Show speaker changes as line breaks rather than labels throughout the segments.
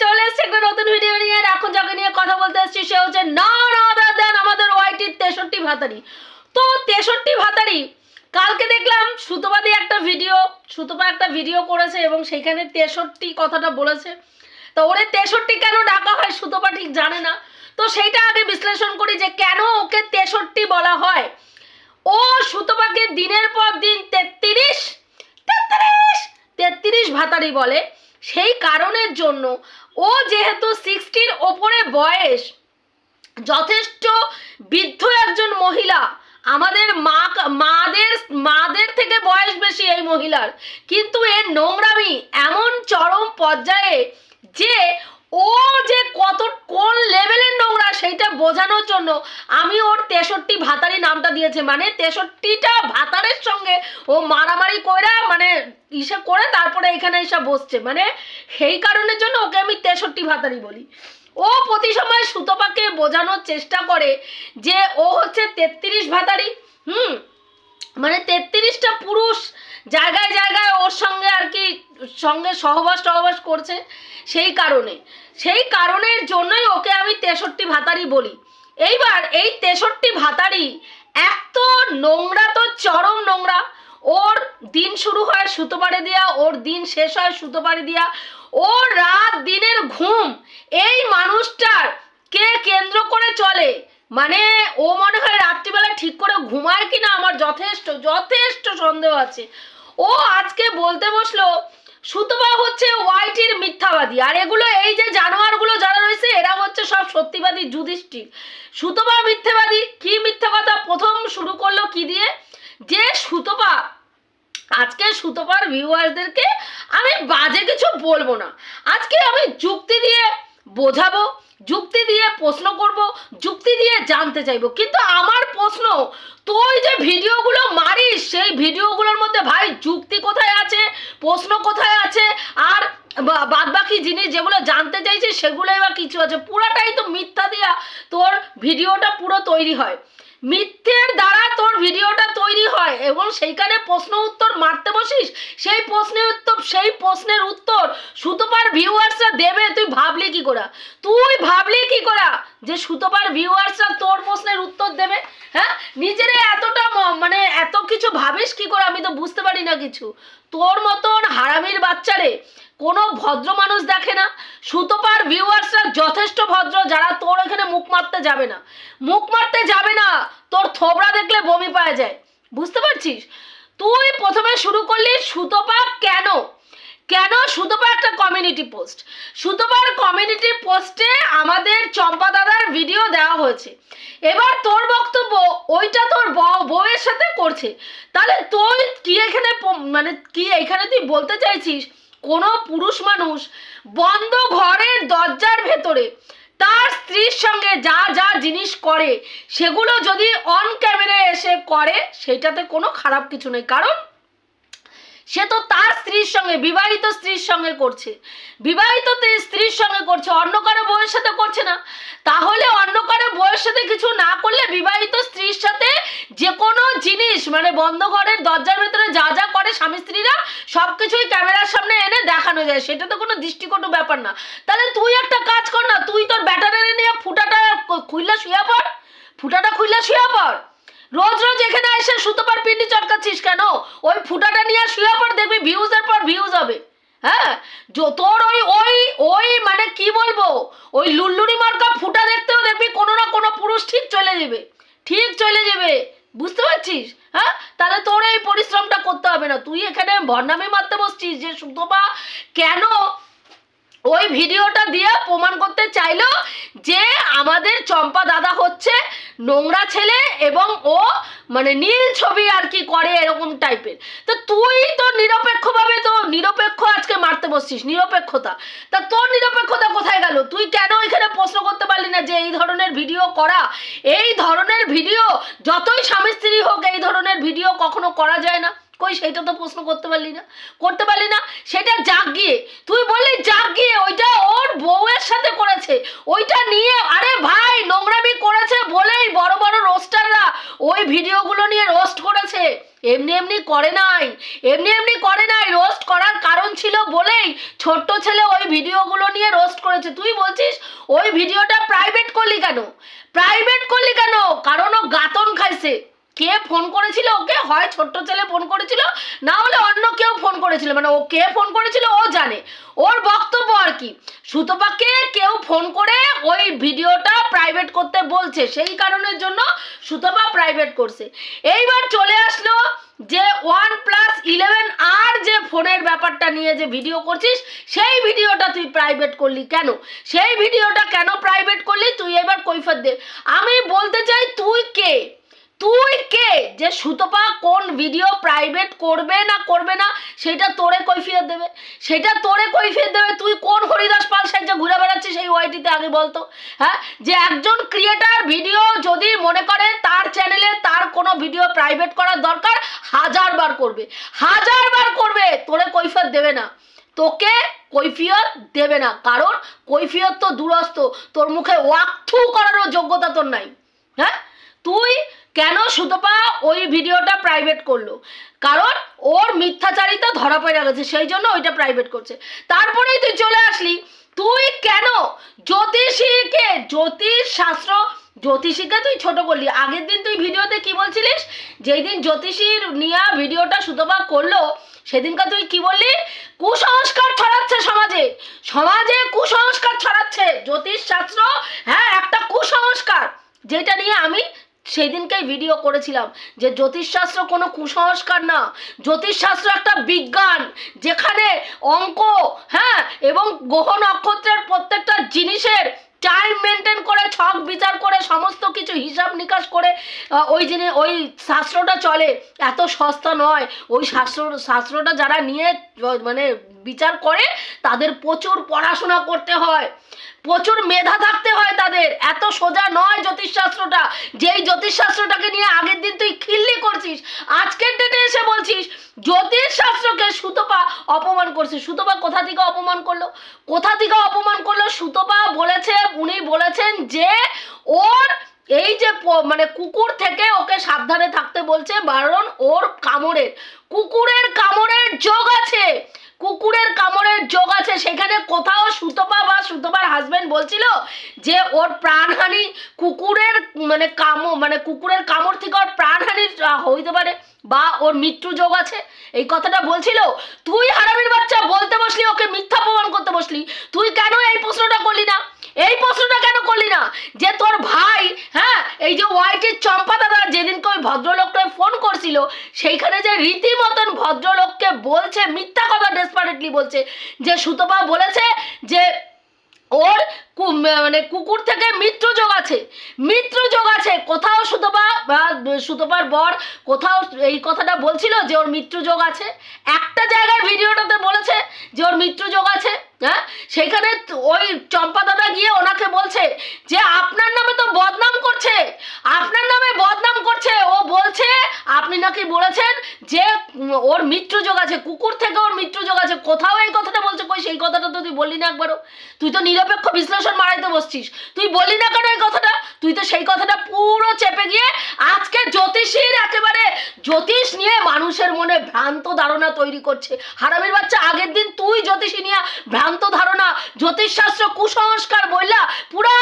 চলে এবং সেইখানে তেষট্টি কথাটা বলেছে। তো ওরে তেষট্টি কেন ডাকা হয় সুতোপা ঠিক জানে না। তো সেইটা আগে বিশ্লেষণ করি যে কেন ওকে তেষট্টি বলা হয়। ও সুতোপাকে দিনের পর দিন তেত্রিশ তেত্রিশ তেত্রিশ ভাতারি বলে। সেই কারণের জন্য ও যেহেতু সিক্সটির ওপরে বয়স, যথেষ্ট বৃদ্ধ একজন মহিলা। আমাদের মা মাদের মাদের থেকে বয়স বেশি এই মহিলার। কিন্তু এর নোংরামি এমন চরম পর্যায়ে যে ও যে কত কোন লেভেলের নোংরা সেইটা বোঝানোর জন্য আমি ওর তেষট্টি ভাতারি নামটা দিয়েছে। মানে তেষট্টিটা ভাতারের সঙ্গে ও মারামারি করে মানে ইসে করে তারপরে এখানে এসে বসছে। মানে সেই কারণের জন্য ওকে আমি তেষট্টি ভাতারি বলি। ও প্রতি সময় সুতপাকে বোঝানোর চেষ্টা করে যে ও হচ্ছে তেত্রিশ ভাতারি হুম? মানে তেত্রিশটা পুরুষ জায়গায় জায়গায় ওর সঙ্গে আর কি সঙ্গে সহবাস টহবাস করছে সেই কারণে। সেই কারণের জন্যই ওকে আমি তেষট্টি ভাতারি বলি। এইবার এই তেষট্টি ভাতারি এত নোংরা তো চরম নোংরা। ওর দিন শুরু হয় সুতোপাড়ে দিয়া, ওর দিন শেষ হয় সুতোপাড়ে দিয়া। ওর রাত দিনের ঘুম। এই মানুষটার কে কেন্দ্র করে চলে? মানে ও মনে হয় রাত্রিবেলা ঠিক করে ঘুমায় কিনা আমার যথেষ্ট যথেষ্ট সন্দেহ আছে। ও আজকে বলতে বসল সুতপা হচ্ছে ওয়াইটির মিথ্যাবাদী। আর এগুলো এই যে জানোয়ারগুলো যারা রয়েছে, এরা হচ্ছে সব সত্যিবাদী যুধিষ্ঠির। সুতবা মিথ্যাবাদী, কি মিথ্যা কথা? প্রথম শুরু করল কি দিয়ে? যে সুতপা, আজকে সুতপার ভিউয়ার্সদেরকে আমি বাজে কিছু বলব না। আজকে আমি যুক্তি দিয়ে বোঝাবো যুক্তি দিয়ে প্রশ্ন করব, যুক্তি দিয়ে জানতে চাইব। কিন্তু আমার প্রশ্ন, তুই যে ভিডিওগুলো মারিস, সেই ভিডিওগুলোর মধ্যে ভাই যুক্তি কোথায় আছে, প্রশ্ন কোথায় আছে, আর বাদ বাকি জিনিস যেগুলো জানতে চাইছি, সেগুলোই বা কিছু আছে। পুরাটাই তো মিথ্যা দিয়া তোর ভিডিওটা পুরো তৈরি হয়। মিথ্যের দ্বারা তোর ভিডিওটা এবং সেইখানে প্রশ্ন উত্তর মারতে বসিস? সেই প্রশ্নের উত্তর, সেই প্রশ্নের উত্তর সুতোপার ভিউয়ার্সরা দেবে, তুই ভাবলি কি করা? তুই ভাবলি কি করা যে সুতোপার ভিউয়ার্সরা তোর প্রশ্নের উত্তর দেবে? হ্যাঁ? নিজেরে এতটা মানে এত কিছু ভাবিস কি করে? আমি তো বুঝতে পারি না কিছু। তোর মতন হারামির বাচ্চারে কোনো ভদ্র মানুষ দেখে না। সুতোপার ভিউয়ার্সরা যথেষ্ট ভদ্র, যারা তোর এখানে মুখ মারতে যাবে না। মুখ মারতে যাবে না, তোর থোবড়া দেখলে বমি পাওয়া যায়। বুঝতে পারছিস? তুই প্রথমে শুরু করলি সুতোপা কেন? কেন সুতোপা একটা কমিউনিটি পোস্ট সুতোপার কমিউনিটি পোস্টে আমাদের চম্পা দাদার ভিডিও দেওয়া হয়েছে। এবার তোর বক্তব্য ওইটা তোর বউয়ের সাথে করছে। তাহলে তুই কি এখানে মানে কি এখানে তুই বলতে চাইছিস? কোনো পুরুষ মানুষ বন্ধ ঘরের দরজার ভেতরে তার স্ত্রীর সঙ্গে যা যা জিনিস করে, সেগুলো যদি অন ক্যামেরায় এসে করে, সেটাতে কোনো খারাপ কিছু নেই। কারণ সে তো তার স্ত্রীর সঙ্গে, বিবাহিত স্ত্রীর সঙ্গে করছে। বিবাহিত স্ত্রীর সঙ্গে করছে, অন্য কারও বউয়ের সাথে করছে না। তাহলে অন্য কারও বউয়ের সাথে কিছু না করলে বিবাহিত স্ত্রীর সাথে যে কোনো জিনিস মানে বন্ধ ঘরের দরজার ভেতরে যা যা করে স্বামী স্ত্রীরা সব কিছুই ক্যামেরার সামনে এনে দেখানো যায়। সেটা তো কোনো দৃষ্টিকটু ব্যাপার না। তাহলে তুই একটা কাজ কর না, তুই তোর ব্যাটারি নিয়ে ফুটাটা খুললা শুয়ে পড়। ফুটাটা খুললা শুয়ে পড়। রোজ রোজ এখানে এসে সুতোপার পিন্ডি চটকাচ্ছিস কেন? ওই ফুটাটা নিয়ে শুয়ে পর দেখবি ভিউজের পর ভিউজ হবে। হ্যাঁ? তোর ওই ওই ওই মানে কি বলব? ওই লুল্লুরি মার্কা ফুটা দেখতেও দেখবি কোনো না কোনো পুরুষ ঠিক চলে যাবে। ঠিক চলে যাবে। বুঝতে পারছিস? হ্যাঁ? তাহলে তোর এই পরিশ্রমটা করতে হবে না। তুই এখানে ভণ্ডামি মারতে বসছিস যে সুতপা কেন ওই ভিডিওটা দিয়ে প্রমাণ করতে চাইলো যে আমাদের চম্পা দাদা হচ্ছে নোংরা ছেলে এবং ও মানে নীল ছবি আর কি করে এরকম টাইপের তো তুই তো নিরপেক্ষভাবে তো নিরপেক্ষ আজকে মারতে বসছিস, নিরপেক্ষতা। তা তোর নিরপেক্ষতা কোথায় গেল? তুই কেন এখানে প্রশ্ন করতে পারলি না যে এই ধরনের ভিডিও করা? এই ধরনের ভিডিও, যতই স্বামী স্ত্রী হোক, এই ধরনের ভিডিও কখনো করা যায় না। কই সেটা তো প্রশ্ন করতে পারলি না। করতে পারলি না, সেটা জাগ গিয়ে। তুই বললি জাগ গিয়ে, ওইটা ওর বউয়ের সাথে করেছে। ওইটা নিয়ে, আরে ভাই, নোংরামি করেছে বলেই বড় বড় রোস্টাররা ওই ভিডিওগুলো নিয়ে রোস্ট করেছে। এমনি এমনি করে নাই, এমনি এমনি করে নাই রোস্ট করার কারণ ছিল বলেই ছোট্ট ছেলে ওই ভিডিওগুলো নিয়ে রোস্ট করেছে। তুই বলছিস, ওই ভিডিওটা প্রাইভেট করলি কেন? প্রাইভেট করলি কেন? কারণ ও গাতন খাইছে। কে ফোন করেছিল? ওকে? হয় ছোট্ট ছেলে ফোন করেছিল? না হলে অন্য কেউ ফোন করেছিল। মানে ও কে ফোন করেছিল, ও জানে। ওর বক্তব্য আর কি? সুতপাকে কেউ ফোন করে ওই ভিডিওটা প্রাইভেট করতে বলছে। সেই কারণের জন্য সুতপা প্রাইভেট করছে। এইবার চলে আসলো যে ওয়ান প্লাস ইলেভেন আর যে ফোনের ব্যাপারটা নিয়ে যে ভিডিও করছিস, সেই ভিডিওটা তুই প্রাইভেট করলি কেন? সেই ভিডিওটা কেন প্রাইভেট করলি? তুই এবার কৈফত দে। আমি বলতে চাই, তুই কে? তুই কে? যে সুতপা কোন ভিডিও প্রাইভেট করবে না করবে না, সেটা তোরে কৈফিয়ত দেবে। সেটা তোরে কৈফিয়ত দেবে। তুই কোন হরিদাস পাল সাহায্যে ঘুরে বেড়াচ্ছিস এই ওয়াইটিতে আগে বলতো হ্যাঁ? যে একজন ক্রিয়েটার ভিডিও যদি মনে করে তার চ্যানেলে তার কোনো ভিডিও প্রাইভেট করার দরকার, হাজার বার করবে। হাজার বার করবে, তোরে কৈফিয়ত দেবে না। তোকে কৈফিয়ত দেবে না। কারণ কৈফিয়ত তো দূরস্থ তোর মুখে ওয়াকথু করারও যোগ্যতা তোর নাই। হ্যাঁ? তুই কেন সুতপা ওই ভিডিওটা প্রাইভেট করল? কারণ ওর মিথ্যাচারিতা ধরা পড়ে গেছে, সেই জন্য ওইটা প্রাইভেট করছে। তারপরেই তুই চলে আসলি। তুই কেন জ্যোতিষীকে, জ্যোতিষ শাস্ত্র, জ্যোতিষীকে তুই ছোট করলি? আগের দিন তুই ভিডিওতে কি বলছিলিস? যেই দিন জ্যোতিষীর নিয়া ভিডিওটা সুতপা করল, সেদিনকার তুই কি বললি? কুসংস্কার ছড়াচ্ছে সমাজে। সমাজে কুসংস্কার ছড়াচ্ছে। জ্যোতিষ শাস্ত্র হ্যাঁ একটা কুসংস্কার। যেটা নিয়ে আমি সেদিনকেই ভিডিও করেছিলাম যে জ্যোতিষশাস্ত্র কোনো কুসংস্কার না। জ্যোতিষশাস্ত্র একটা বিজ্ঞান, যেখানে অঙ্ক হ্যাঁ এবং গ্রহ নক্ষত্রের প্রত্যেকটা জিনিসের টাইম মেনটেন করে, ছক বিচার করে, সমস্ত কিছু হিসাব নিকাশ করে ওই জিনিস, ওই শাস্ত্রটা চলে। এত সস্তা নয়। ওই শাস্ত্র, শাস্ত্রটা যারা নিয়ে মানে বিচার করে, তাদের প্রচুর পড়াশোনা করতে হয়। প্রচুর মেধা থাকতে হয় তাদের। এত সোজা নয় জ্যোতিষশাস্ত্রটা। যেই জ্যোতিষশাস্ত্রটাকে নিয়ে আগের দিন তুই খিল্লি করছিস, আজকের ডেটে এসে বলছিস, জ্যোতিষশাস্ত্রকে সুতপা অপমান করছে। সুতপা কোথা থেকে অপমান করল? কোথা থেকে অপমান করল? সুতপা বলেছে, উনি বলেছেন যে, ওর এই যে মানে কুকুর থেকে ওকে সাবধানে থাকতে বলছে, বারণ ওর কামড়ের। কুকুরের কামড়ের যোগ আছে। কুকুরের কামড়ের যোগ আছে। সেখানে কোথাও সুতপা বা সুতপার হাজবেন্ড বলছিল যে, ওর প্রাণহানি কুকুরের মানে কামড় মানে কুকুরের কামড় থেকে ওর প্রাণহানি হইতে পারে। বা ওর মৃত্যু যোগ আছে? এই কথাটা বলছিল? তুই হারামির বাচ্চা, বলতে বসলি, ওকে মিথ্যা প্রমাণ করতে বসলি। তুই কেন এই প্রশ্নটা করলি না? এই প্রশ্নটা কেন করলি না? যে তোর ভাই হ্যাঁ এই যে ওয়াইটির চম্পা দাদা যেদিনকে ওই ভদ্রলোকটা ফোন করছিল, সেইখানে যে রীতিমতন ভদ্রলোককে বলছে, মিথ্যা কথা ডেসপারেটলি বলছে, যে সুতপা বলেছে যে ওর মানে কুকুর থেকে মিত্র যোগ আছে। মিত্র যোগ আছে। কোথাও সুতপা, বা সুতপার বর কোথাও এই কথাটা বলছিল যে ওর মিত্র যোগ আছে। একটা জায়গায় ভিডিওটাতে বলেছে যে ওর মিত্র যোগ আছে হ্যাঁ? সেখানে ওই চম্পা দাদা গিয়ে ওনাকে বলছে যে আপনার নামে তো বদনাম করছে, আপনার নামে বদনাম করছে। ও বলছে, আপনি নাকি বলেছেন যে ওর মিত্র যোগ আছে, কুকুর থেকে ওর মিত্র যোগ আছে। কোথাও এই কথাটা বলছে, কই সেই কথাটা তো তুই বললি না একবারও। তুই তো নিরপেক্ষ বিশ্লেষণ মারাইতে বসছিস। তুই বললি না কেন এই কথাটা? তুই তো সেই কথাটা পুরো চেপে গিয়ে আজকে জ্যোতিষীর একেবারে জ্যোতিষ নিয়ে মানুষের মনে ভ্রান্ত ধারণা তৈরি করছে। হারামির বাচ্চা, আগের দিন তুই জ্যোতিষী নিয়ে ভ্রান্ত ধারণা, জ্যোতিষশাস্ত্র কুসংস্কার বললা পুরা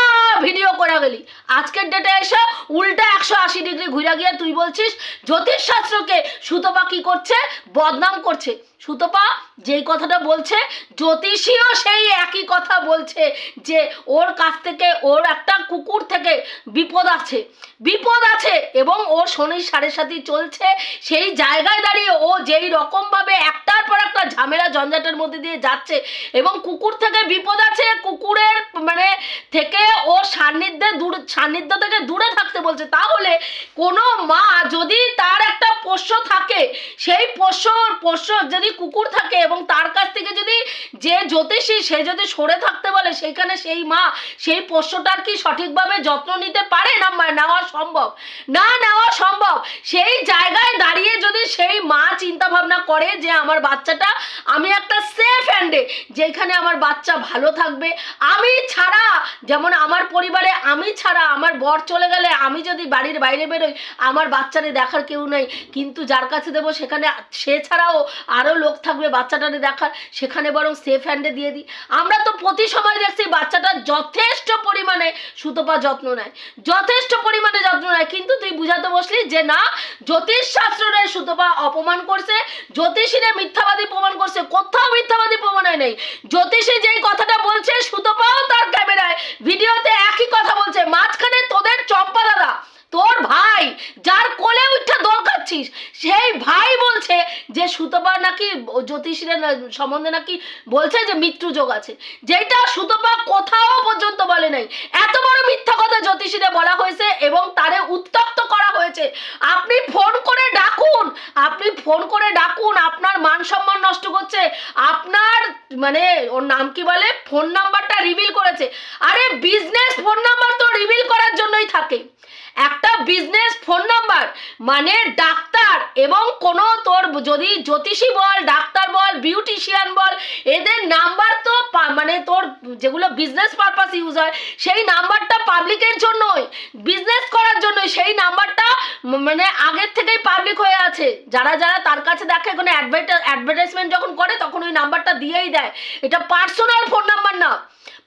ভিডিও করে গেলি। আজকের ডেটে এসে উল্টা একশো আশি ডিগ্রি ঘুরে গিয়ে তুই বলছিস, জ্যোতিষশাস্ত্রকে সুতপা কি করছে? বদনাম করছে। সুতপা যেই কথাটা বলছে, জ্যোতিষীও সেই একই কথা বলছে যে ওর কাছ থেকে ওর একটা কুকুর থেকে বিপদ আছে। বিপদ আছে এবং ওর শনির সাড়ে সাথে চলছে। সেই জায়গায় দাঁড়িয়ে ও যেই রকমভাবে একটার পর একটা ঝামেলা ঝঞ্ঝাটের মধ্যে দিয়ে যাচ্ছে এবং কুকুর থেকে বিপদ আছে, কুকুরের মানে থেকে ও সান্নিধ্যে দূর, সান্নিধ্য থেকে দূরে থাকতে বলছে। তাহলে কোনো মা যদি তার একটা পোষ্য থাকে, সেই পোষ্য পোষ্য যদি কুকুর থাকে এবং তার কাছ থেকে যদি যে জ্যোতিষী, সে যদি সরে থাকতে বলে সেইখানে সেই মা সেই পোষ্যটার কি সঠিকভাবে যত্ন নিতে পারে? না নেওয়া সম্ভব। না, নেওয়া সম্ভব। সেই জায়গায় দাঁড়িয়ে যদি সেই মা চিন্তা ভাবনা করে যে আমার বাচ্চাটা আমি একটা সেফ হ্যান্ডে যেখানে আমার বাচ্চা ভালো থাকবে, আমি ছাড়া, যেমন আমার পরিবারে আমি ছাড়া, আমার বর চলে গেলে আমি যদি বাড়ির বাইরে বেরোই, আমার বাচ্চারে দেখার কেউ নেই। কিন্তু যার কাছে দেবো সেখানে সে ছাড়াও আরও লোক থাকবে বাচ্চাটারে দেখার, সেখানে বরং সেফ হ্যান্ডে দিয়ে দিই। আমরা তো প্রতি সময় দেখছি বাচ্চাটা যথেষ্ট পরিমাণে সুতপা যত্ন নেয়, যথেষ্ট পরিমাণে যত্ন নেয়। কিন্তু তুই বুঝাতে বসলি যে না জ্যোতিষ শুধু সুতপা অপমান করছে, জ্যোতিষীরা মিথ্যাবাদী প্রমাণ করছে, কোথাও মিথ্যাবাদী প্রমাণ হয় নেই। জ্যোতিষী যেই কথাটা বলছে, সুতপাও তার ক্যামেরায়। ভিডিওতে একই কথা বলছে, মাঝখানে তোদের চম্পা দাদা। তোর ভাই, যার কোলে উঠা দোল খাচ্ছিস সেই ভাই বলছে যে সুতপা নাকি জ্যোতিষীরা সম্বন্ধে নাকি বলছে যে মৃত্যু যোগ আছে। যেটা সুতপা কোথাও পর্যন্ত বলে নাই। এত বড় মিথ্যা কথা জ্যোতিষীরা বলা হয়েছে এবং তারে উত্তপ্ত করা হয়েছে। আপনি ফোন করে ডাকুন, আপনি ফোন করে ডাকুন, আপনার মান সম্মান নষ্ট করছে। আপনার মানে ওর নাম কি বলে? ফোন নাম্বারটা রিভিল করেছে। আরে বিজনেস ফোন নাম্বার তো রিভিল করার জন্যই থাকে। একটা বিজনেস ফোন নাম্বার মানে ডাক্তার এবং কোনো তোর যদি জ্যোতিষী বল, ডাক্তার বল বিউটিশিয়ান বল, এদের নাম্বার তো মানে তোর যেগুলো বিজনেস পারপাস ইউজ হয়, সেই নাম্বারটা পাবলিকের জন্যই বিজনেস করার জন্যই, সেই নাম্বারটা মানে আগের থেকেই পাবলিক হয়ে আছে। যারা যারা তার কাছে দেখে কোনো অ্যাডভার্টাইজমেন্ট যখন করে, তখন ওই নাম্বারটা দিয়েই দেয়। এটা পার্সোনাল ফোন নাম্বার না।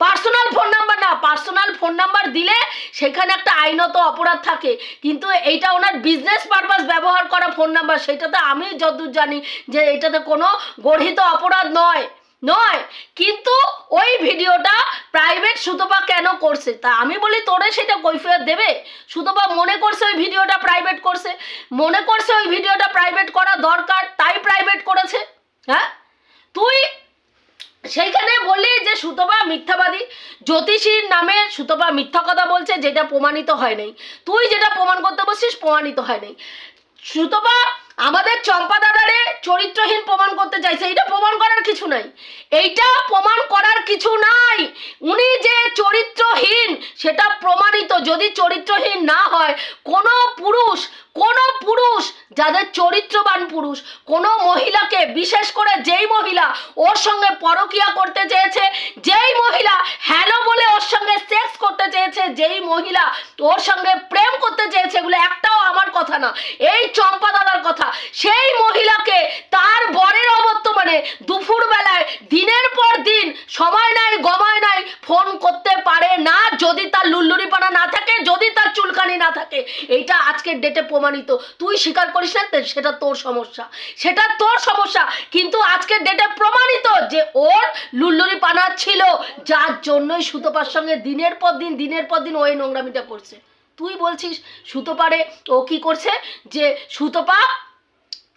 পার্সোনাল ফোন নাম্বার না পার্সোনাল ফোন নাম্বার দিলে সেখানে একটা আইনত অপরাধ থাকে। কিন্তু এইটা ওনার বিজনেস পারপাস ব্যবহার করা ফোন নাম্বার সেটাতে আমি যতদূর জানি যে এটাতে কোনো গর্হিত অপরাধ নয় নয়। কিন্তু ওই ভিডিওটা প্রাইভেট সুতপা কেন করছে? তা আমি বলি তোরে সেটা কৈফিয়ত দেবে। সুতপা মনে করছে ওই ভিডিওটা প্রাইভেট করছে। মনে করছে ওই ভিডিওটা প্রাইভেট করা দরকার, তাই প্রাইভেট করেছে। হ্যাঁ? তুই সেইখানে বললি যে সুতপা মিথ্যাবাদী। জ্যোতিষীর নামে সুতপা মিথ্যা কথা বলছে, যেটা প্রমাণিত হয় নাই। তুই যেটা প্রমাণ করতে বলছিস, প্রমাণিত হয় নাই। সুতপা আমাদের চম্পা দাদারে চরিত্রহীন প্রমাণ করতে চাইছে। এটা প্রমাণ করার কিছু নাই। এইটা প্রমাণ করার কিছু নাই। উনি যে চরিত্রহীন, সেটা প্রমাণিত। যদি চরিত্রহীন না হয়, কোনো পুরুষ কোনো পুরুষ, যাদের চরিত্রবান পুরুষ, কোনো মহিলাকে, বিশেষ করে যেই মহিলা ওর সঙ্গে পরকিয়া করতে চেয়েছে, যেই মহিলা হ্যালো বলে ওর সঙ্গে সেক্স করতে চেয়েছে, যেই মহিলা ওর সঙ্গে প্রেম করতে চেয়েছে, এগুলো একটাও আমার কথা না। এই চম্পা দাদার কথা, সেই মহিলাকে তার বরের অবর্তমানে দুপুর বেলায় দিনের পর দিন সময় নাই, গময় নাই ফোন করতে পারে না, যদি তার লুল্লুরিপানা না থাকে, যদি তার চুলকানি না থাকে। এইটা আজকের ডেটে প্রমাণিত তুই স্বীকার করিস না সেটা তোর সমস্যা। সেটা তোর সমস্যা। কিন্তু আজকের ডেটে প্রমাণিত যে ওর লুল্লুরি পানা ছিল, যার জন্যই সুতোপার সঙ্গে দিনের পর দিন, দিনের পর দিন ওই নোংরামিটা করছে। তুই বলছিস সুতোপারে ও কি করছে? যে সুতপা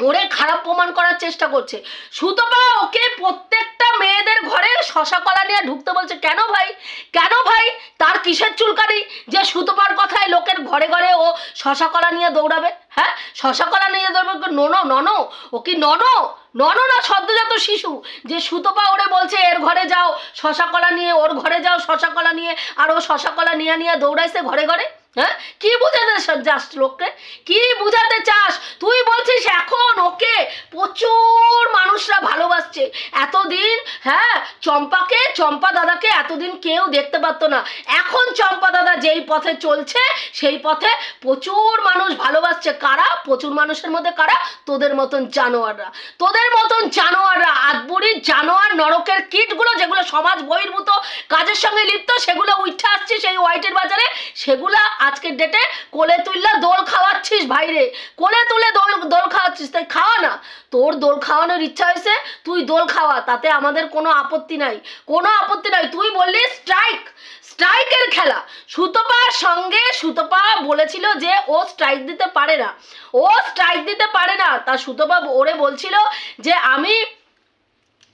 ওরে খারাপ প্রমাণ করার চেষ্টা করছে। সুতপা ওকে প্রত্যেকটা মেয়েদের ঘরে শশা কলা নিয়ে ঢুকতে বলছে, কেন ভাই? কেন ভাই? তার কিসের চুলকানি? যে সুতপার কথায় লোকের ঘরে ঘরে ও শশা কলা নিয়ে দৌড়াবে? হ্যাঁ? শশা কলা নিয়ে দৌড়াবে ননো ননো, ও কি ননো? ননো না সদ্যজাত শিশু? যে সুতপা ওরে বলছে, এর ঘরে যাও, শশা কলা নিয়ে, ওর ঘরে যাও, শশা কলা নিয়ে, আর ও শশা কলা নিয়ে নিয়ে দৌড়াইছে ঘরে ঘরে? হ্যাঁ? কি বুঝাতে চাস লোককে? কি বুঝাতে চাস? তুই বলছিস এখন ওকে প্রচুর মানুষরা ভালোবাসছে। এতদিন হ্যাঁ চম্পাকে, চম্পা দাদাকে এতদিন কেউ দেখতে পারতো না। এখন চম্পা দাদা যেই পথে চলছে, সেই পথে প্রচুর মানুষ ভালোবাসছে। কারা? প্রচুর মানুষের মধ্যে কারা? তোদের মতন জানোয়াররা। তোদের মতন জানোয়াররা আদবুড়ি জানোয়ার, নরকের কিটগুলো যেগুলো সমাজ বহির্ভূত, কাজের সঙ্গে লিপ্ত, সেগুলো উঠে আসছে সেই হোয়াইটের বাজারে, সেগুলা আজকের ডেটে কোলে তুললা দোল খাওয়াচ্ছিস ভাইরে। কোলে তুলে দোল দোল খাওয়াচ্ছিস, তাই খাওয়া না। তোর দোল খাওয়ানোর ইচ্ছা হয়েছে, তুই দোল খাওয়া, তাতে আমাদের কোনো আপত্তি নাই। কোনো আপত্তি নাই, তুই বললি স্ট্রাইক স্ট্রাইকের খেলা। সুতপার সঙ্গে সুতপা বলেছিল যে ও স্ট্রাইক দিতে পারে না। ও স্ট্রাইক দিতে পারে না, তা সুতপা ওরে বলছিল যে আমি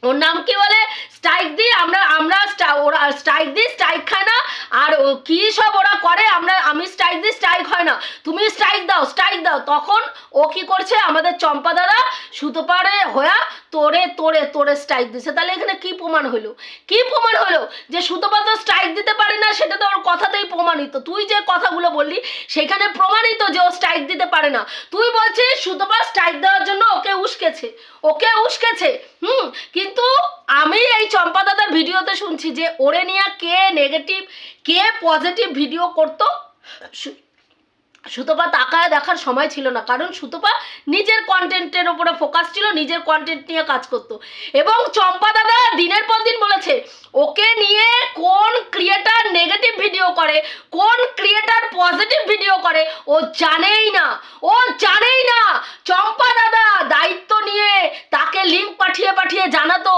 ওর নাম কি বলে? স্ট্রাইক দিই আমরা আমরা ওরা স্ট্রাইক দিই স্ট্রাইক খায় না। আর কি সব ওরা করে, আমরা, আমি স্ট্রাইক দিই স্ট্রাইক হয় না। তুমি স্ট্রাইক দাও স্ট্রাইক দাও। তখন ও কি করছে? আমাদের চম্পা দাদা সুতোপারে হয়া তোরে তোরে তোরে স্ট্রাইক দিছে। তাহলে এখানে কি প্রমাণ হলো কি প্রমাণ হলো যে সুতোপা তো স্ট্রাইক দিতে পারে না, সেটা তো ওর কথাতেই প্রমাণিত। তুই যে কথাগুলো বললি, সেখানে প্রমাণিত যে ও স্ট্রাইক দিতে পারে না। তুই বলছিস সুতোপা স্ট্রাইক দেওয়ার জন্য ওকে উস্কেছে। ওকে উস্কেছে। হুম, কিন্তু আমি এই চম্পা দাদার ভিডিওতে শুনছি যে ওরে নিয়ে কে নেগেটিভ কে পজিটিভ ভিডিও করতো? সুতপা তাকায় দেখার সময় ছিল না, কারণ সুতপা নিজের কন্টেন্টের ওপরে ফোকাস ছিল, নিজের কন্টেন্ট নিয়ে কাজ করতো। এবং চম্পা দাদা দিনের পর দিন বলেছে, ওকে নিয়ে কোন ক্রিয়েটার নেগেটিভ ভিডিও করে, কোন ক্রিয়েটার পজিটিভ ভিডিও করে, ও জানেই না, ও জানেই না। চম্পা দাদা দায়িত্ব নিয়ে তাকে লিঙ্ক পাঠিয়ে পাঠিয়ে জানাতো,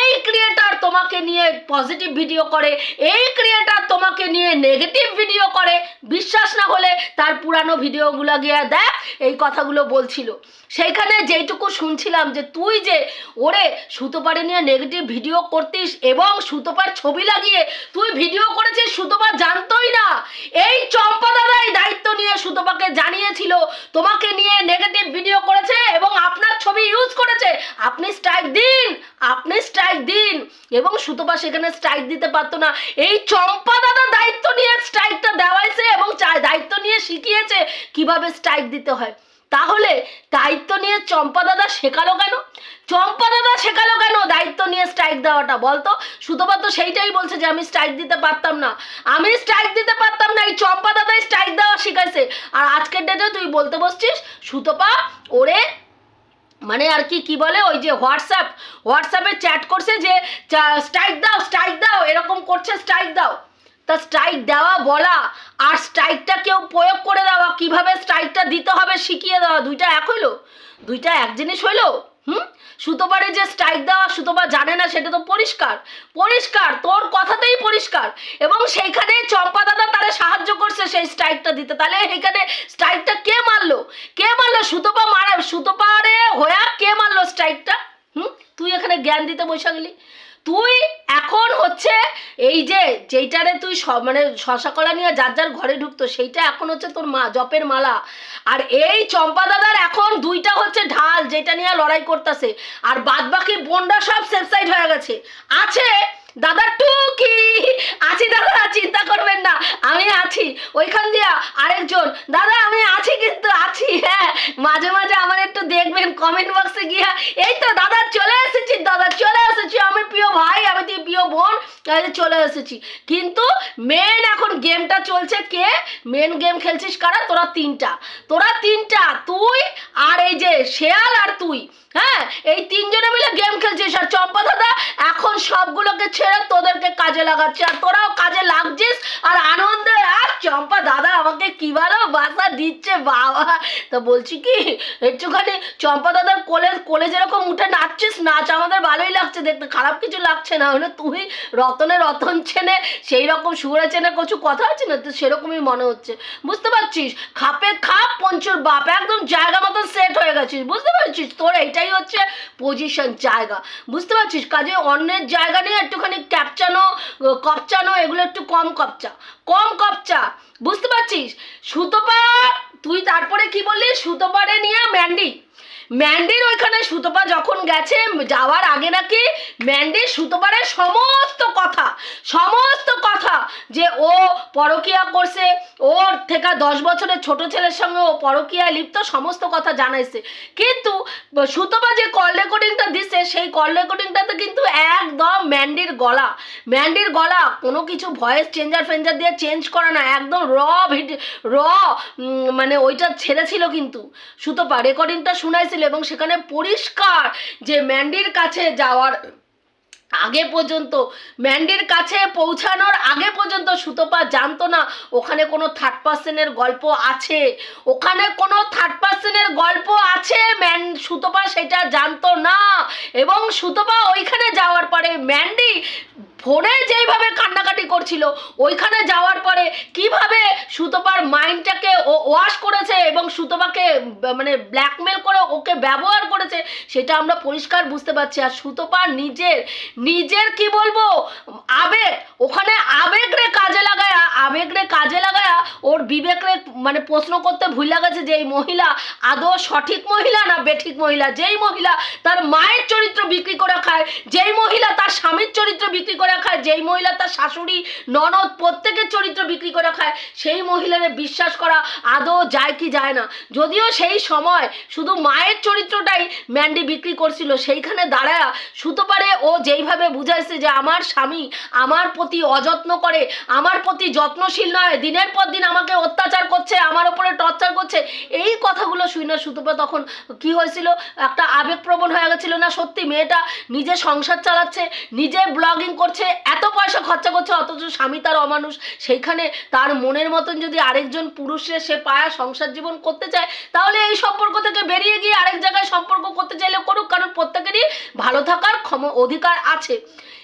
এই ক্রিয়েটার তোমাকে নিয়ে পজিটিভ ভিডিও করে, এই ক্রিয়েটার তোমাকে নিয়ে নেগেটিভ ভিডিও করে, বিশ্বাস না হলে তার পুরানো ভিডিওগুলো গিয়ে দেখ, এই কথাগুলো বলছিল। সেইখানে যেইটুকু শুনছিলাম যে তুই যে ওরে সুতোপারে নিয়ে নেগেটিভ ভিডিও করতিস এবং সুতোপার ছবি লাগিয়ে তুই ভিডিও করেছিস সুতোপা জানতোই না। এই চম্পা দাদাই দায়িত্ব নিয়ে সুতোপাকে জানিয়েছিল, তোমাকে নিয়ে নেগেটিভ ভিডিও করেছে এবং আপনার ছবি ইউজ করেছে। আপনি স্ট্রাইক দিন, আপনি স্ট্রাইক দিন। এবং সুতোপা সেখানে স্ট্রাইক দিতে পারতো না। এই চম্পা দাদা দায়িত্ব নিয়ে স্ট্রাইকটা দেওয়াইছে এবং দায়িত্ব নিয়ে শিখিয়েছে কীভাবে স্ট্রাইক দিতে হয়। তাহলে দায়িত্ব নিয়ে চম্পা দাদা শেখালো কেন? চম্পা দাদা শেখালো কেন দায়িত্ব নিয়ে স্ট্রাইক দেওয়াটা বলতো? সুতপা তো সেইটাই বলছে যে আমি স্ট্রাইক দিতে পারতাম না। আমি স্ট্রাইক দিতে পারতাম না, এই চম্পা দাদাই স্ট্রাইক দেওয়া শিখাইছে। আর আজকের ডেটে তুই বলতে বসছিস, সুতপা, ওরে মানে আর কি বলে, ওই যে হোয়াটসঅ্যাপ হোয়াটসঅ্যাপে চ্যাট করছে যে স্ট্রাইক দাও স্ট্রাইক দাও, এরকম করছে স্ট্রাইক দাও। তা স্ট্রাইক দেওয়া বলা আর স্ট্রাইকটা কেউ প্রয়োগ করে দেওয়া, কীভাবে স্ট্রাইকটা দিতে হবে, শিখিয়ে দেওয়া, দুইটা এক হইল? দুইটা এক জিনিস হইল? হুম? সুতোপারে যে স্ট্রাইক দেওয়া সুতোপা জানে না, সেটা তো পরিষ্কার। পরিষ্কার, তোর কথাতেই পরিষ্কার। এবং সেইখানে চম্পা দাদা তারা সাহায্য করছে সেই স্ট্রাইকটা দিতে। তাহলে সেইখানে স্ট্রাইকটা কে মারলো? কে মারলো? সুতোপা মারা সুতোপারে হয়া কে মারলো স্ট্রাইকটা হুম? তুই এখানে জ্ঞান দিতে বসে গেলি তুই এখন হচ্ছে এই যে যেইটারে তুই মানে শশা কলা নিয়ে যার যার ঘরে ঢুকতো, সেইটা এখন হচ্ছে তোর মা, জপের মালা। আর এই চম্পা দাদার এখন দুইটা হচ্ছে ঢাল যেটা নিয়ে লড়াই করতেছে। আর বাদবাকি বোনরা সব সেফসাইড হয়ে গেছে। আছে দাদা টুকি। আছি দাদা, চিন্তা করবেন না, আমি আছি। ওইখান দিয়া আরেকজন। দাদা, আমি আছি কিন্তু আছি হ্যাঁ। মাঝে মাঝে আমার একটু দেখবেন কমেন্ট বক্সে গিয়া, এই তো দাদা চলে এসেছি, দাদা চলে এসেছি। আমি প্রিয় ভাই, আমি তুই প্রিয় বোন চলে এসেছি। কিন্তু মেন এখন গেমটা চলছে কে? মেন গেম খেলছিস কারা? তোরা তিনটা। তোরা তিনটা, তুই আর এই যে শেয়াল আর তুই হ্যাঁ? এই তিনজনে মিলে গেম খেলছিস। আর চম্পা দাদা, এখন সবগুলোকে ছেড়ে তোদেরকে কাজে লাগাচ্ছে। আর তোরাও কাজে লাগছিস? আর আনন্দে, আর চম্পা দাদা আমাকে কি বাসা দিচ্ছে বাবা। বলছি কি, একটুখানি চম্পা দাদার কোলে কোলে যেরকম উঠে নাচছিস, নাচ আমাদের ভালোই লাগছে দেখতে। খারাপ কিছু লাগছে না তুই রতনে রতন চেনে সেই রকম সুরে চেনে কিছু কথা আছে না? তো সেরকমই মনে হচ্ছে। বুঝতে পারছিস? খাপে খাপ, পঞ্চুর বাপ, একদম জায়গা মতন সেট হয়ে গেছিস। বুঝতে পারছিস? তোর এইটাই হচ্ছে পজিশন জায়গা। বুঝতে পারছিস? কাজে অন্যের জায়গা নিয়ে একটুখানি ক্যাপচানো কপচানো এগুলো একটু কম কপচা কম কপচা বুঝতে পারছিস? সুতোপা, তুই তারপরে কি বললি? সুতোপারে নিয়ে ম্যান্ডি ম্যান্ডির ওইখানে সুতোপা যখন গেছে, যাওয়ার আগে নাকি ম্যান্ডির সুতোপারের সমস্ত কথা সমস্ত কথা যে ও পরকিয়া করছে, ওর থেকে দশ বছরের ছোট ছেলের সঙ্গে ও পরকিয়ায় লিপ্ত, সমস্ত কথা জানাইছে। কিন্তু সুতোপা যে কল রেকর্ডিংটা দিছে, সেই কল রেকর্ডিংটাতে কিন্তু একদম ম্যান্ডির গলা। ম্যান্ডির গলা, কোনো কিছু ভয়েস চেঞ্জার ফেঞ্জার দিয়ে চেঞ্জ করা না, একদম র ভিড র মানে ওইটা ছেড়েছিল কিন্তু। সুতোপা রেকর্ডিংটা শুনাইছিল এবং সেখানে পরিষ্কার যে ম্যান্ডির কাছে যাওয়ার আগে পর্যন্ত, ম্যান্ডির কাছে পৌঁছানোর আগে পর্যন্ত সুতপা জানতো না ওখানে কোনো থার্ড পার্সনের গল্প আছে। ওখানে কোনো থার্ড পার্সনের গল্প আছে, ম্যান, সুতপা সেটা জানতো না। এবং সুতপা ওইখানে যাওয়ার পরে ম্যান্ডি ফোনে যেইভাবে কান্নাকাটি করছিল, ওইখানে যাওয়ার পরে কীভাবে সুতপার মাইন্ডটাকে ও ওয়াশ করেছে এবং সুতপাকে মানে ব্ল্যাকমেল করে ওকে ব্যবহার করেছে, সেটা আমরা পরিষ্কার বুঝতে পারছি। আর সুতপা নিজের নিজের কি বলব, আবেগ, ওখানে আবেগ রে কাজে লাগায় রে মানে প্রশ্ন করতে ভুল গেছে যে এই মহিলা আদৌ সঠিক মহিলা না বেঠিক মহিলা? যেই মহিলা তার মায়ের চরিত্র বিক্রি করে খায়, যেই মহিলা তার স্বামীর চরিত্র বিক্রি করে খায়, যেই মহিলা তার শাশুড়ি, ননদ প্রত্যেকের চরিত্র বিক্রি করে খায়, সেই মহিলারে বিশ্বাস করা আদৌ যায় কি যায় না। যদিও সেই সময় শুধু মায়ের চরিত্রটাই ম্যান্ডি বিক্রি করছিল, সেইখানে দাঁড়ায় সুতোপারে ও যেইভাবে বুঝাইছে যে আমার স্বামী আমার প্রতি অযত্ন করে, আমার প্রতি যত্নশীল নয়, দিনের পর দিন আমাকে অত্যাচার করছে, আমার ওপরে টর্চার করছে, এই কথাগুলো শুনে সুতোপা তখন কি হয়েছিল? একটা আবেগপ্রবণ হয়ে গেছিল, না সত্যি মেয়েটা নিজে সংসার চালাচ্ছে, নিজে ব্লগিং করছে এত পয়সা খরচা করছে, অথচ স্বামী তার অমানুষ। সেইখানে তার মনের মতন যদি আরেকজন পুরুষের সে পায়া সংসার জীবন করতে চায়, তাহলে এই সম্পর্ক থেকে বেরিয়ে গিয়ে আরেক জায়গায় সম্পর্ক করতে চাইলে করুক, কারণ প্রত্যেকেরই ভালো থাকার ক্ষম, অধিকার আছে।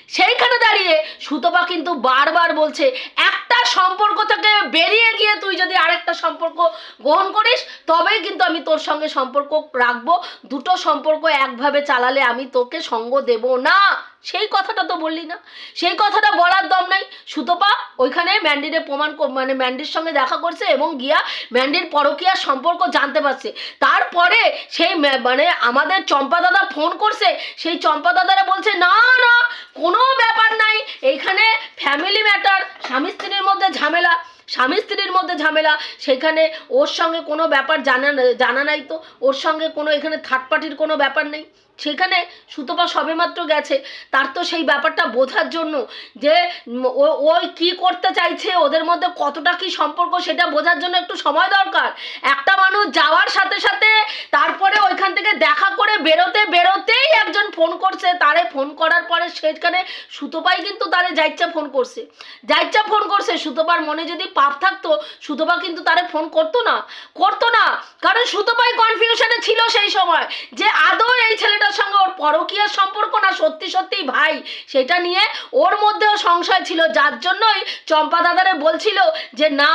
সেইখানে দাঁড়িয়ে সুতপা কিন্তু বারবার বলছে, একটা সম্পর্ক থেকে বেরিয়ে গিয়ে তুই যদি আরেকটা সম্পর্ক গ্রহণ করিস, তবেই কিন্তু আমি তোর সঙ্গে সম্পর্ক রাখব। দুটো সম্পর্ক একভাবে চালালে আমি তোকে সঙ্গ দেব না। সেই কথাটা তো বললি না। সেই কথাটা বলার দম নাই। সুতপা, ওইখানে ম্যান্ডিরে প্রমাণ মানে ম্যান্ডির সঙ্গে দেখা করছে এবং গিয়া ম্যান্ডির পরকীয়ার সম্পর্ক জানতে পারছে। তারপরে সেই মানে আমাদের চম্পা দাদা ফোন করছে। সেই চম্পা দাদারা বলছে, না না, কোনো ব্যাপার নাই। এইখানে ফ্যামিলি ম্যাটার স্বামী স্ত্রীর মধ্যে ঝামেলা, স্বামী স্ত্রীর মধ্যে ঝামেলা। সেখানে ওর সঙ্গে কোনো ব্যাপার জানা জানা নাই তো। ওর সঙ্গে কোনো, এখানে থার্ড পার্টির কোনো ব্যাপার নেই। সেখানে সুতপা সবেমাত্র গেছে। তার তো সেই ব্যাপারটা বোঝার জন্য যে ওই কি করতে চাইছে, ওদের মধ্যে কতটা কি সম্পর্ক সেটা বোঝার জন্য একটু সময় দরকার। একটা মানুষ যাওয়ার সাথে সাথে তারপরে ওইখান থেকে দেখা করে বেরোতে বেরোতেই একজন ফোন করছে। তারে ফোন করার পরে সেখানে সুতপাই কিন্তু তারে যাইচ্ছা ফোন করছে। যাইচ্ছা ফোন করছে, সুতপার মনে যদি পাপ থাকতো, সুতপা কিন্তু তারে ফোন করতো না। করতো না, কারণ সুতপাই কনফিউশনে ছিল সেই সময় যে, আদৌ এই ছেলেটার সঙ্গে ওর পরকীয়ার সম্পর্ক না সত্যি সত্যি ভাই, সেটা নিয়ে ওর মধ্যেও সংশয় ছিল। যার জন্যই চম্পা দাদারে বলছিল যে, না,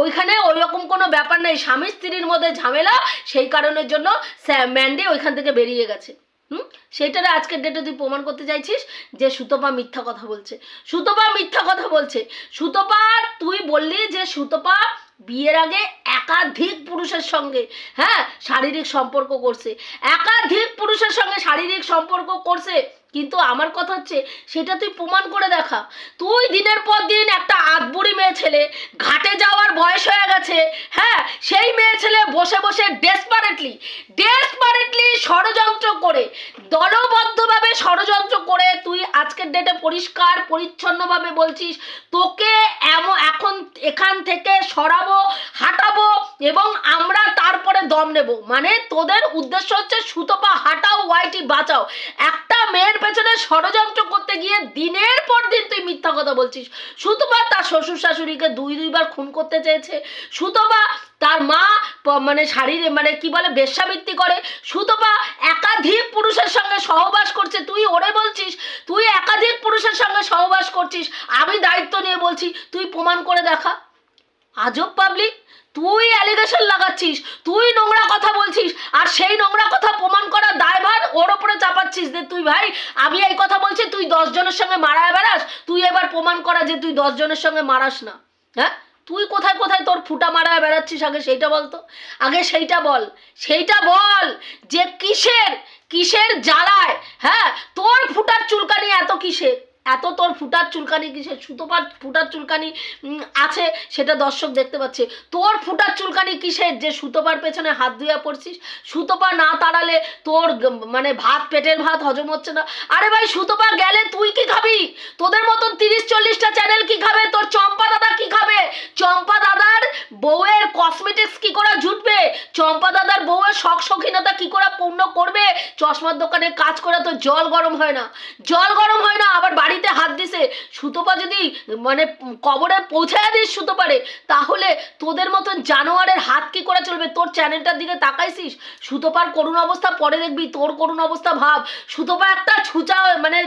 ওইখানে ওই রকম কোনো ব্যাপার নেই। স্বামী স্ত্রীর মধ্যে ঝামেলা, সেই কারণের জন্য ম্যান্ডি ওইখান থেকে বেরিয়ে গেছে। সেটারে আজকের ডেটে তুই প্রমাণ করতে চাইছিস যে সুতপা মিথ্যা কথা বলছে। সুতপা মিথ্যা কথা বলছে। সুতপা, তুই বললি যে সুতপা বিয়ের আগে একাধিক পুরুষের সঙ্গে হ্যাঁ শারীরিক সম্পর্ক করছে। একাধিক পুরুষের সঙ্গে শারীরিক সম্পর্ক করছে কিন্তু আমার কথা হচ্ছে, সেটা তুই প্রমাণ করে দেখা। তুই দিনের পর দিন একটা আধবুড়ি মেয়ে ছেলে, ঘাটে যাওয়ার বয়স হয়ে গেছে হ্যাঁ সেই মেয়ে ছেলে বসে বসে ডেসপারেটলি ডেসপারেটলি ষড়যন্ত্র করে, দলবদ্ধভাবে ষড়যন্ত্র করে তুই আজকের ডেটে পরিষ্কার, পরিচ্ছন্নভাবে বলছিস, তোকে এমন এখন এখান থেকে সরাবো, হাঁটাবো এবং আমরা তারপরে দম নেব। মানে তোদের উদ্দেশ্য হচ্ছে সুতপা হাঁটাও, ওয়াইটি বাঁচাও। মেয়ের পেছনে ষড়যন্ত্র করতে গিয়ে দিনের পর দিন তুই মিথ্যা কথা বলছিস। সুতপা তার শ্বশুর শাশুড়িকে দুই দুইবার খুন করতে চেয়েছে। সুতপা তার মা মানে শারীর মানে কি বলে বেশ্যাবৃত্তি করে। সুতপা একাধিক পুরুষের সঙ্গে সহবাস করছে। তুই ওরে বলছিস, তুই একাধিক পুরুষের সঙ্গে সহবাস করছিস। আমি দায়িত্ব নিয়ে বলছি, তুই প্রমাণ করে দেখা। আজব পাবলিক। তুই অ্যালিগেশন লাগাচ্ছিস, তুই নোংরা কথা বলছিস, আর সেই নোংরা কথা প্রমাণ করার দায়ভার ওর ওপরে চাপাচ্ছিস যে তুই ভাই, আমি এই কথা বলছি, তুই দশ জনের সঙ্গে মারায় বেড়াস, তুই এবার প্রমাণ করা যে তুই দশ জনের সঙ্গে মারাস না। হ্যাঁ? তুই কোথায় কোথায় তোর ফুটা মারায় বেড়াচ্ছিস, আগে সেইটা বল তো। আগে সেইটা বল সেইটা বল যে কিসের কিসের জ্বালায় হ্যাঁ? তোর ফুটার চুলকানি এত কিসের এত তোর ফুটার চুলকানি কিসের সুতোপার ফুটার চুলকানি আছে সেটা দর্শক দেখতে পাচ্ছে। তোর ফুটার চুলকানি কিসের যে সুতোপার পেছনে হাত ধুয়ে পড়ছিস? সুতোপা না তাড়ালে তোর মানে ভাত, পেটের ভাত হজম হচ্ছে না। আরে ভাই, সুতোপা গেলে তুই কি খাবি? তোদের মতন তিরিশ চল্লিশটা চ্যানেল কি খাবে? তোর চম্পা দাদা কি খাবে? চম্পা দাদার বউয়ের কসমেটিক্স কি করে জুটবে? চম্পা দাদার বউয়ের শখ শখিনতা কি করে পূর্ণ করবে? চশমার দোকানে কাজ করে তো জল গরম হয় না। জল গরম হয় না, আবার বাড়িতে হাত দিছে, সুতোপা যদি মানে কবরে পৌঁছায় দিস সুতোপারে, তাহলে তোদের মতন জানোয়ারের হাত কি করে চলবে? তোর চ্যানেলটার দিকে তাকাইছিস? সুতোপার করুণ অবস্থা পরে দেখবি, তোর করুণ অবস্থা ভাব। সুতোপা একটা ছুচা মানে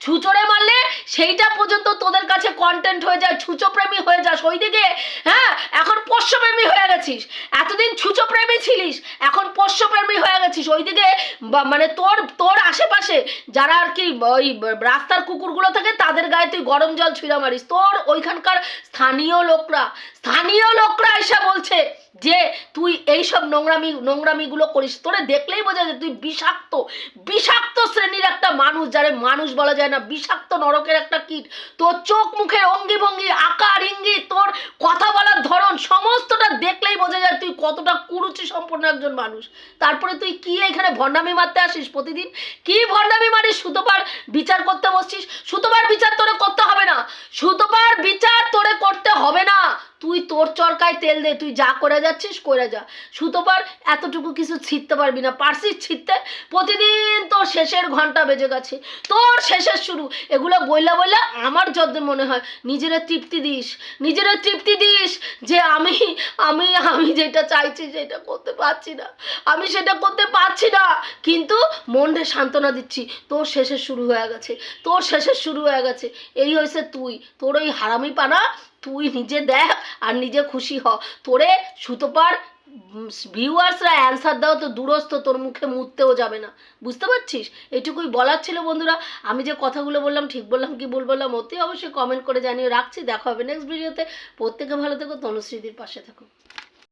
ছুচড়ে মারলে সেইটা পর্যন্ত তোদের কাছে কন্টেন্ট হয়ে যায় ছুচো প্রেমী হয়ে যাস। ওইদিকে হ্যাঁ এখন পোষ্যপ্রেমী হয়ে গেছিস। এতদিন ছুচো প্রেমী ছিলিস, এখন পোষ্যপ্রেমী হয়ে গেছিস। ওইদিকে, বা- মানে তোর তোর আশেপাশে যারা আর কি, ওই, রাস্তার কুকুরগুলো থাকে তাদের গায়ে তুই গরম জল ছুঁড়া মারিস। তোর ওইখানকার স্থানীয় লোকরা স্থানীয় লোকরা এসে বলছে যে তুই এইসব নোংরামি, নোংরামিগুলো করিস, তোরে দেখলেই বোঝা যায় তুই বিষাক্ত বিষাক্ত শ্রেণির একটা মানুষ, যারে মানুষ বলা যায় না, বিষাক্ত নরকের একটা কীট। তোর চোখ মুখের অঙ্গি ভঙ্গি, আকার, ইঙ্গিত, তোর কথা বলার ধরন, সমস্তটা দেখলেই বোঝা যায় তুই কতটা কুরুচি সম্পন্ন একজন মানুষ। তারপরে তুই কি এখানে ভণ্ডামি মারতে আসিস প্রতিদিন? কি ভণ্ডামি মারিস? সুতোপার বিচার করতে বসছিস? সুতোপার বিচার তোরে করতে হবে না। সুতোপার বিচার তোরে করতে হবে না। তুই তোর চরকায় তেল দে, তুই যা করে যাচ্ছিস, করে যা। সুতোপার এতটুকু কিছু ছিঁড়তে পারবি না। পারছিস ছিঁড়তে প্রতিদিন তোর শেষের ঘণ্টা বেজে গেছে। তোর শেষের শুরু। এগুলো বইলা বইলা আমার যত মনে হয়। নিজেরা তৃপ্তি দিস। নিজেরা তৃপ্তি দিস যে আমি আমি আমি যেটা চাইছি সেটা করতে পারছি না। আমি সেটা করতে পারছি না। কিন্তু মনটা সান্ত্বনা দিচ্ছি। তোর শেষের শুরু হয়ে গেছে। তোর শেষের শুরু হয়ে গেছে। এই হয়েছে তুই। তোর ওই হারামি পানা তুই নিজে দেখ আর নিজে খুশি হ। তোরে সুতোপার ভিউয়ার্সরা অ্যান্সার দাও তো দূরস্থ, তোর মুখে মুততেও যাবে না। বুঝতে পারছিস? এটুকুই বলার ছিল বন্ধুরা। আমি যে কথাগুলো বললাম, ঠিক বললাম কি ভুল বললাম, অতি অবশ্যই কমেন্ট করে জানিয়ে রাখছি। দেখা হবে নেক্সট ভিডিওতে প্রত্যেকে ভালো থেকো, তনুশ্রীদির পাশে থাকো।